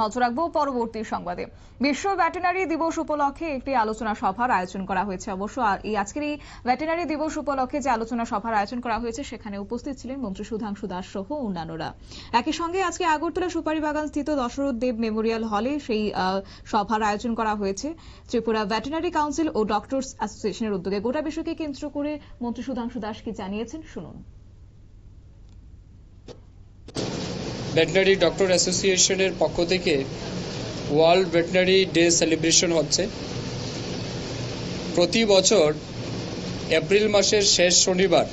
নজর রাখব পরবর্তী সংবাদে। বিশ্ব ভেটেনারি দিবস উপলক্ষে একটি আলোচনা সভার আয়োজন করা হয়েছে। অবশ্য এই আজকের এই ভেটেনারি দিবস উপলক্ষে যে আলোচনা সভার আয়োজন করা হয়েছে, সেখানে উপস্থিত ছিলেন মন্ত্রী সুধাংশু দাস সহ অন্যান্যরা। একই সঙ্গে আজকে আগরতলা সুপারি বাগান স্থিত দশরথ দেব মেমোরিয়াল হলে সেই সভার আয়োজন করা হয়েছে। ত্রিপুরা ভেটেনারি কাউন্সিল ও ডক্টরস অ্যাসোসিয়েশনের উদ্যোগে গোটা বিষয়কে কেন্দ্র করে মন্ত্রী সুধাংশু দাস কি জানিয়েছেন, শুনুন। ভেটেনারি ডক্টর অ্যাসোসিয়েশনের পক্ষ থেকে ওয়ার্ল্ড ভেটেনারি ডে সেলিব্রেশন হচ্ছে। প্রতি বছর এপ্রিল মাসের শেষ শনিবার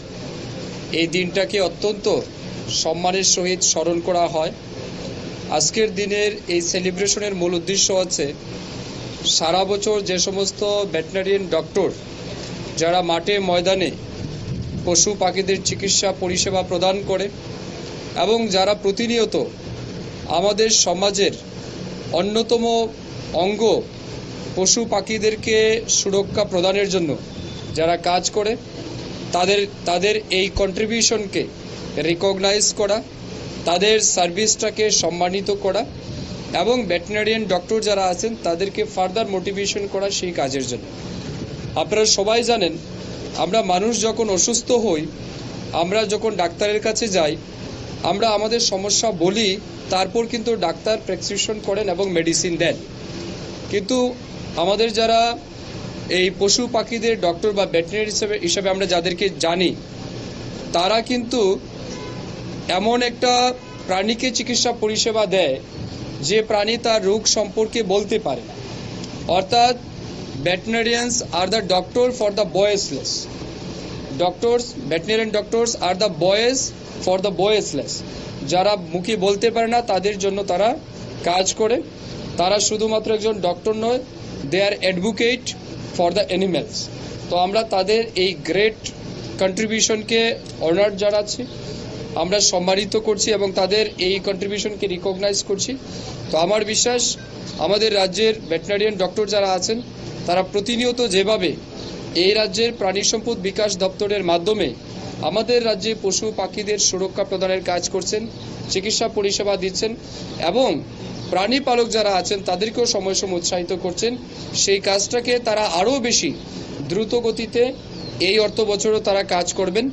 এই দিনটাকে অত্যন্ত সম্মানের সহিত স্মরণ করা হয়। আজকের দিনের এই সেলিব্রেশনের মূল উদ্দেশ্য হচ্ছে সারা বছর যে সমস্ত ভেটেনারিয়ান ডক্টর যারা মাঠে ময়দানে পশু পাখিদের চিকিৎসা পরিষেবা প্রদান করে এবং যারা প্রতিনিয়ত আমাদের সমাজের অন্যতম অঙ্গ পশু পাখিদেরকে সুরক্ষা প্রদানের জন্য যারা কাজ করে, তাদের তাদের এই কন্ট্রিবিউশনকে রিকগনাইজ করা, তাদের সার্ভিসটাকে সম্মানিত করা এবং ভেটেনারিয়ান ডক্টর যারা আছেন, তাদেরকে ফার্দার মোটিভেশন করা সেই কাজের জন্য। আপনারা সবাই জানেন, আমরা মানুষ যখন অসুস্থ হই, আমরা যখন ডাক্তারের কাছে যাই আমরা আমাদের সমস্যা বলি, তারপর কিন্তু ডাক্তার প্রেসক্রিপশন করেন এবং মেডিসিন দেন। কিন্তু আমাদের যারা এই পশু পাখিদের ডক্টর বা ভেটেরিনারি হিসেবে হিসেবে আমরা যাদেরকে জানি, তারা কিন্তু এমন একটা প্রাণীকে চিকিৎসা পরিষেবা দেয়, যে প্রাণী তার রোগ সম্পর্কে বলতে পারে অর্থাৎ veterinarians are the doctor for the voiceless doctors veterinarian doctors are the voice for the voiceless যারা মুখে বলতে পারে না, তাদের জন্য তারা কাজ করে। তারা শুধুমাত্র একজন ডক্টর নয় they are advocate for the animals তো আমরা তাদের এই গ্রেট কন্ট্রিবিউশনকে অনার জানাচ্ছি। আমরা সম্মানিত করছি এবং তাদের এই কন্ট্রিবিউশনকে রিকগনাইজ করছি। তো আমার বিশ্বাস, আমাদের রাজ্যের ভেটেনারিয়ান ডক্টর যারা আছেন, তারা প্রতিনিয়ত যেভাবে এই রাজ্যের প্রাণী সম্পদ বিকাশ দপ্তরের মাধ্যমে আমাদের রাজ্যে পশু পাখিদের সুরক্ষা প্রদানের কাজ করছেন, চিকিৎসা পরিষেবা দিচ্ছেন এবং প্রাণী পালক যারা আছেন তাদেরকেও সময় সময় উৎসাহিত করছেন। সেই কাজটাকে তারা আরও বেশি দ্রুত গতিতে এই অর্থ বছরও তারা কাজ করবেন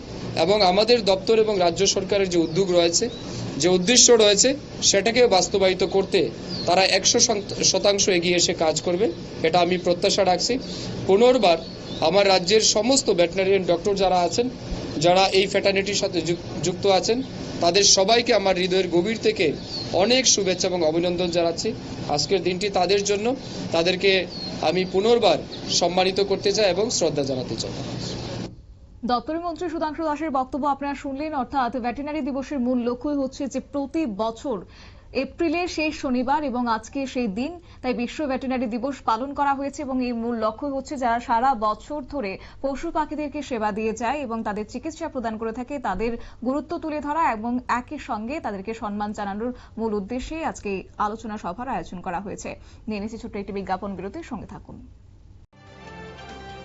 এবং আমাদের দপ্তর এবং রাজ্য সরকারের যে উদ্যোগ রয়েছে, যে উদ্দেশ্য রয়েছে সেটাকে বাস্তবায়িত করতে তারা একশো শতাংশ এগিয়ে এসে কাজ করবে, এটা আমি প্রত্যাশা রাখছি। পুনর্বার আমার রাজ্যের সমস্ত ভেটেনারিয়ান ডক্টর যারা আছেন, যারা এই ফ্যাটার্নিটির সাথে যুক- যুক্ত আছেন, তাদের সবাইকে আমার হৃদয়ের গভীর থেকে অনেক শুভেচ্ছা এবং অভিনন্দন জানাচ্ছি। আজকের দিনটি তাদের জন্য। তাদেরকে আমি পুনর্বার সম্মানিত করতে চাই এবং শ্রদ্ধা জানাতে চাই। দপ্তরের মন্ত্রী সুধাংশু দাসের বক্তব্য আপনারা শুনলেন, অর্থাৎ ভেটেনারি দিবসের মূল লক্ষ্যই হচ্ছে যে প্রতি বছর এপ্রিলের শেষ শনিবার এবং আজকে সেই দিন, তাই বিশ্ব ভেটেনারি দিবস পালন করা হয়েছে এবং এই মূল লক্ষ্য হচ্ছে যারা সারা বছর ধরে পশু পাখিদেরকে সেবা দিয়ে যায় এবং তাদের চিকিৎসা প্রদান করে থাকে, তাদের গুরুত্ব তুলে ধরা এবং একই সঙ্গে তাদেরকে সম্মান জানানোর মূল উদ্দেশ্যে আজকে আলোচনা সভার আয়োজন করা হয়েছে। নিয়ে নিচ্ছি ছোট্ট একটি বিজ্ঞাপন, বিরতির সঙ্গে থাকুন।